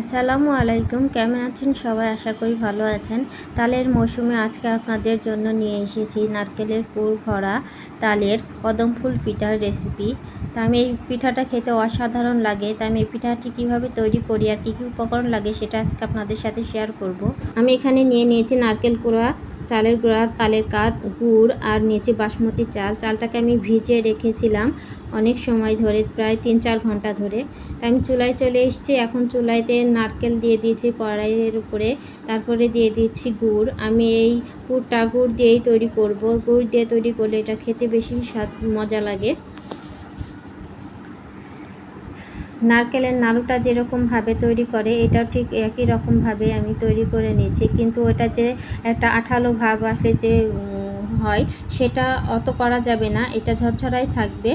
আসসালামু আলাইকুম, কেমন আছেন সবাই? আশা করি ভালো আছেন। তালের মৌসুমে আজকে আপনাদের জন্য নিয়ে এসেছি নারকেলের পুর ভরা তালের কদম ফুল পিঠার রেসিপি তা আমি এই পিঠাটা খেতে অসাধারণ লাগে। তা আমি এই পিঠাটি কীভাবে তৈরি করি আর কী কী উপকরণ লাগে সেটা আজকে আপনাদের সাথে শেয়ার করব। আমি এখানে নিয়ে নিয়েছি নারকেল কুড়া চালের গুঁড়া, তালের কাত, গুড় আর নিচে বাসমতি চাল। চালটাকে আমি ভিজে রেখেছিলাম অনেক সময় ধরে, প্রায় তিন চার ঘণ্টা ধরে। তাই আমি চুলায় চলে এসেছি। এখন চুলাইতে নারকেল দিয়ে দিয়েছি কড়াইয়ের উপরে। তারপরে দিয়ে দিচ্ছি গুড়। আমি এই পুরটা গুড় দিয়েই তৈরি করব। গুড় দিয়ে তৈরি করলে এটা খেতে বেশি স্বাদ, মজা লাগে। নারকেলের নাড়ুটা যেরকমভাবে তৈরি করে, এটাও ঠিক একই রকমভাবে আমি তৈরি করে নিয়েছি। কিন্তু ওটা যে একটা আঠালো ভাব আসলে যে হয়, সেটা অত করা যাবে না। এটা ঝরঝরাই থাকবে।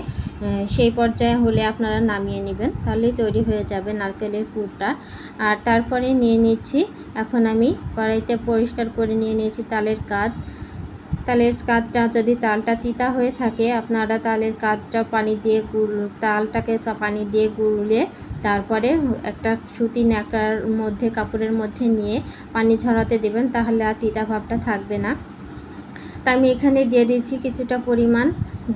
সেই পর্যায়ে হলে আপনারা নামিয়ে নেবেন, তাহলেই তৈরি হয়ে যাবে নারকেলের পুরটা। আর তারপরে নিয়ে নিচ্ছি, এখন আমি কড়াইতে পরিষ্কার করে নিয়ে নিয়েছি তালের কাজ তালের কাঠটা যদি তালটা তিতা হয়ে থাকে, আপনারা তালের কাঠটা পানি দিয়ে গুল, তালটাকে পানি দিয়ে গুলে তারপরে একটা সুতি ন্যাকার মধ্যে, কাপড়ের মধ্যে নিয়ে পানি ঝরাতে দেবেন, তাহলে আর তিতা ভাবটা থাকবে না। তা আমি এখানে দিয়ে দিয়েছি কিছুটা পরিমাণ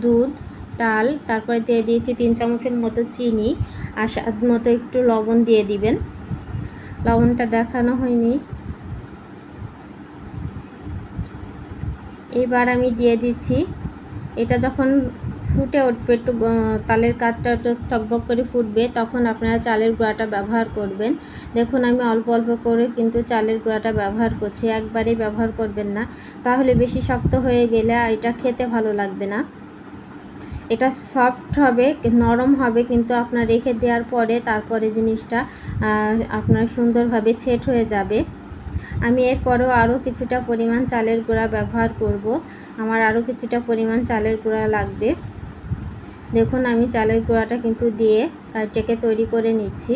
দুধ, তাল, তারপরে দিয়ে দিয়েছি তিন চামচের মতো চিনি, আর স্বাদ মতো একটু লবণ দিয়ে দিবেন। লবণটা দেখানো হয়নি। এবার আমি দিয়ে দিচ্ছি। এটা যখন ফুটে উঠবে, একটু তালের কাঠটা একটু থকবক করে ফুটবে, তখন আপনারা চালের গুঁড়াটা ব্যবহার করবেন। দেখুন, আমি অল্প অল্প করে কিন্তু চালের গুঁড়াটা ব্যবহার করছি, একবারেই ব্যবহার করবেন না। তাহলে বেশি শক্ত হয়ে গেলে এটা খেতে ভালো লাগবে না। এটা সফট হবে, নরম হবে, কিন্তু আপনার রেখে দেওয়ার পরে তারপরে জিনিসটা আপনার সুন্দরভাবে ছেট হয়ে যাবে। আমি এরপরও আরও কিছুটা পরিমাণ চালের গুঁড়া ব্যবহার করব। আমার আরও কিছুটা পরিমাণ চালের গুঁড়া লাগবে। দেখুন, আমি চালের গুঁড়াটা কিন্তু দিয়ে কাইটাকে তৈরি করে নিচ্ছি।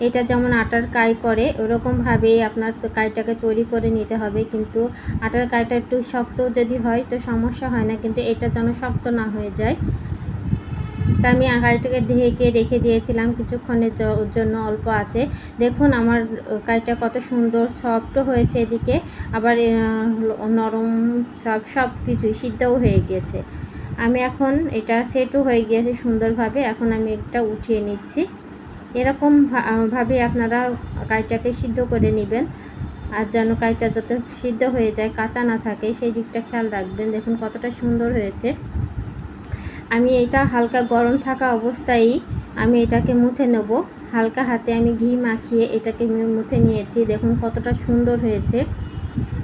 এটা যেমন আটার কাই করে, ওরকমভাবেই আপনার কাইটাকে তৈরি করে নিতে হবে। কিন্তু আটার কাইটা একটু শক্ত যদি হয় তো সমস্যা হয় না, কিন্তু এটা যেন শক্ত না হয়ে যায়। তা আমি কাইটাকে ঢেকে রেখে দিয়েছিলাম কিছুক্ষণের জন্য, অল্প আছে। দেখুন আমার কাইটা কত সুন্দর সফটও হয়েছে এদিকে। আবার নরম সব সব কিছুই সিদ্ধও হয়ে গিয়েছে আমি এখন এটা সেটও হয়ে গিয়েছে সুন্দরভাবে। এখন আমি একটা উঠিয়ে নিচ্ছি। এরকম ভাবে আপনারা কাইটাকে সিদ্ধ করে নেবেন। আর যেন কাইটা যাতে সিদ্ধ হয়ে যায়, কাঁচা না থাকে, সেই দিকটা খেয়াল রাখবেন। দেখুন কতটা সুন্দর হয়েছে। আমি এটা হালকা গরম থাকা অবস্থায় আমি এটাকে মুথে নেব। হালকা হাতে আমি ঘি মাখিয়ে এটাকে মুথে নিয়েছি। দেখুন কতটা সুন্দর হয়েছে।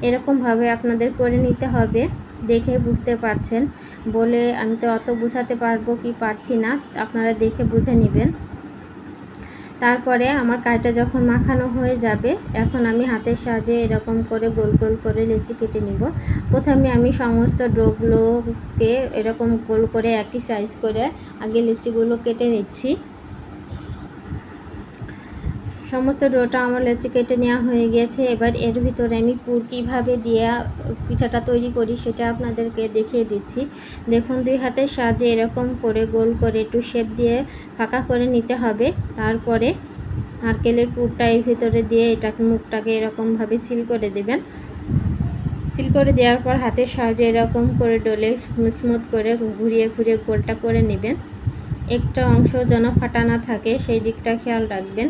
এরকমভাবে আপনাদের করে নিতে হবে। দেখে বুঝতে পারছেন। বলে আমি তো অত বোঝাতে পারব কি পারছি না, আপনারা দেখে বুঝে নেবেন। তারপরে আমার কাইটা যখন মাখানো হয়ে যাবে, এখন আমি হাতের সাহায্যে এরকম করে গোল গোল করে লেচি কেটে নিব। প্রথমে আমি সমস্ত ডোগুলোকে এরকম গোল করে একই সাইজ করে আগে লিচিগুলো কেটে নিচ্ছি। সমস্ত ডোটা আমার লেচি কেটে নেওয়া হয়ে গেছে। এবার এর ভিতরে আমি পুর কীভাবে দিয়ে পিঠাটা তৈরি করি সেটা আপনাদেরকে দেখিয়ে দিচ্ছি। দেখুন, দুই হাতের সাহায্যে এরকম করে গোল করে একটু শেপ দিয়ে ফাঁকা করে নিতে হবে। তারপরে নারকেলের পুরটা এর ভিতরে দিয়ে এটাকে মুখটাকে এরকমভাবে সিল করে দেবেন। সিল করে দেওয়ার পর হাতের সাহায্যে এরকম করে ডলে স্মুথ করে ঘুরিয়ে ঘুরিয়ে গোলটা করে নেবেন। একটা অংশ যেন ফাটা না থাকে, সেই দিকটা খেয়াল রাখবেন।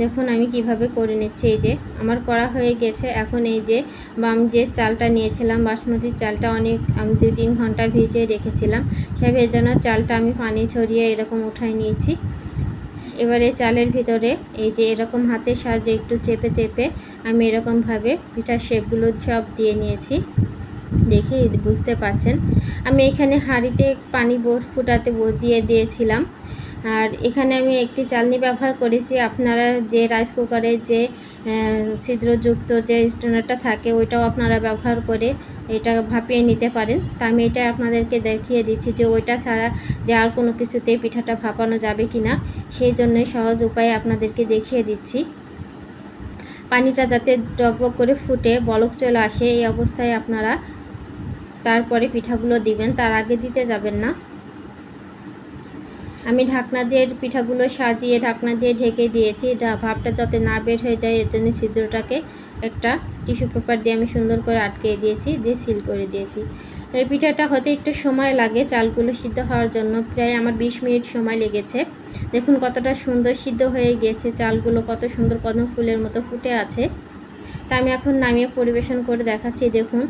দেখুন আমি কীভাবে করে নিচ্ছি, এই যে আমার করা হয়ে গেছে। এখন এই যে বাম যে চালটা নিয়েছিলাম, বাসমতি চালটা অনেক, আমি দু তিন ঘণ্টা ভিজিয়ে রেখেছিলাম। সেই ভেজানো চালটা আমি পানি ছড়িয়ে এরকম উঠাই নিয়েছি। এবারে চালের ভিতরে এই যে এরকম হাতের সাহায্যে একটু চেপে চেপে আমি এরকমভাবে পিঠার শেপগুলো সব দিয়ে নিয়েছি। দেখে বুঝতে পারছেন। আমি এখানে হাঁড়িতে পানি বোট ফুটাতে দিয়ে দিয়েছিলাম। আর এখানে আমি একটি চালনি ব্যবহার করেছি। আপনারা যে রাইস কুকারে যে ছিদ্রযুক্ত যে স্টোনারটা থাকে, ওইটাও আপনারা ব্যবহার করে এটা ভাপিয়ে নিতে পারেন। তা আমি এটা আপনাদেরকে দেখিয়ে দিচ্ছি যে ওইটা ছাড়া যে আর কোনো কিছুতে পিঠাটা ভাপানো যাবে কি না সেই জন্যই সহজ উপায়ে আপনাদেরকে দেখিয়ে দিচ্ছি। পানিটা যাতে ডকবক করে ফুটে, বলক চলে আসে, এই অবস্থায় আপনারা তারপরে পিঠাগুলো দিবেন। তার আগে দিতে যাবেন না। আমি ঢাকনা দিয়ে পিঠাগুলো সাজিয়ে ঢাকনা দিয়ে ঢেকে দিয়েছি। ভাবটা যাতে না বের হয়ে যায়, এর জন্য ছিদ্রটাকে একটা টিস্যু পেপার দিয়ে আমি সুন্দর করে আটকে দিয়েছি, দিয়ে সিল করে দিয়েছি। এই পিঠাটা হতে একটু সময় লাগে, চালগুলো সিদ্ধ হওয়ার জন্য। প্রায় আমার বিশ মিনিট সময় লেগেছে। দেখুন কতটা সুন্দর সিদ্ধ হয়ে গিয়েছে, চালগুলো কত সুন্দর কদম ফুলের মতো ফুটে আছে। তা আমি এখন নামিয়ে পরিবেশন করে দেখাচ্ছি, দেখুন।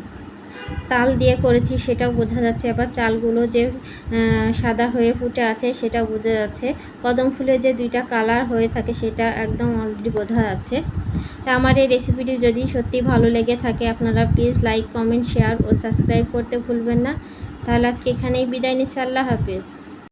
তাল দিয়ে করেছি, সেটাও বোঝা যাচ্ছে। আবার চালগুলো যে সাদা হয়ে ফুটে আছে, সেটাও বোঝা যাচ্ছে। কদম ফুলে যে দুইটা কালার হয়ে থাকে, সেটা একদম অলরেডি বোঝা যাচ্ছে। তা আমার এই রেসিপিটি যদি সত্যি ভালো লেগে থাকে, আপনারা প্লিজ লাইক কমেন্ট শেয়ার ও সাবস্ক্রাইব করতে ভুলবেন না। তাহলে আজকে এখানেই বিদায় নিচ্ছি। আল্লাহ হাফিজ।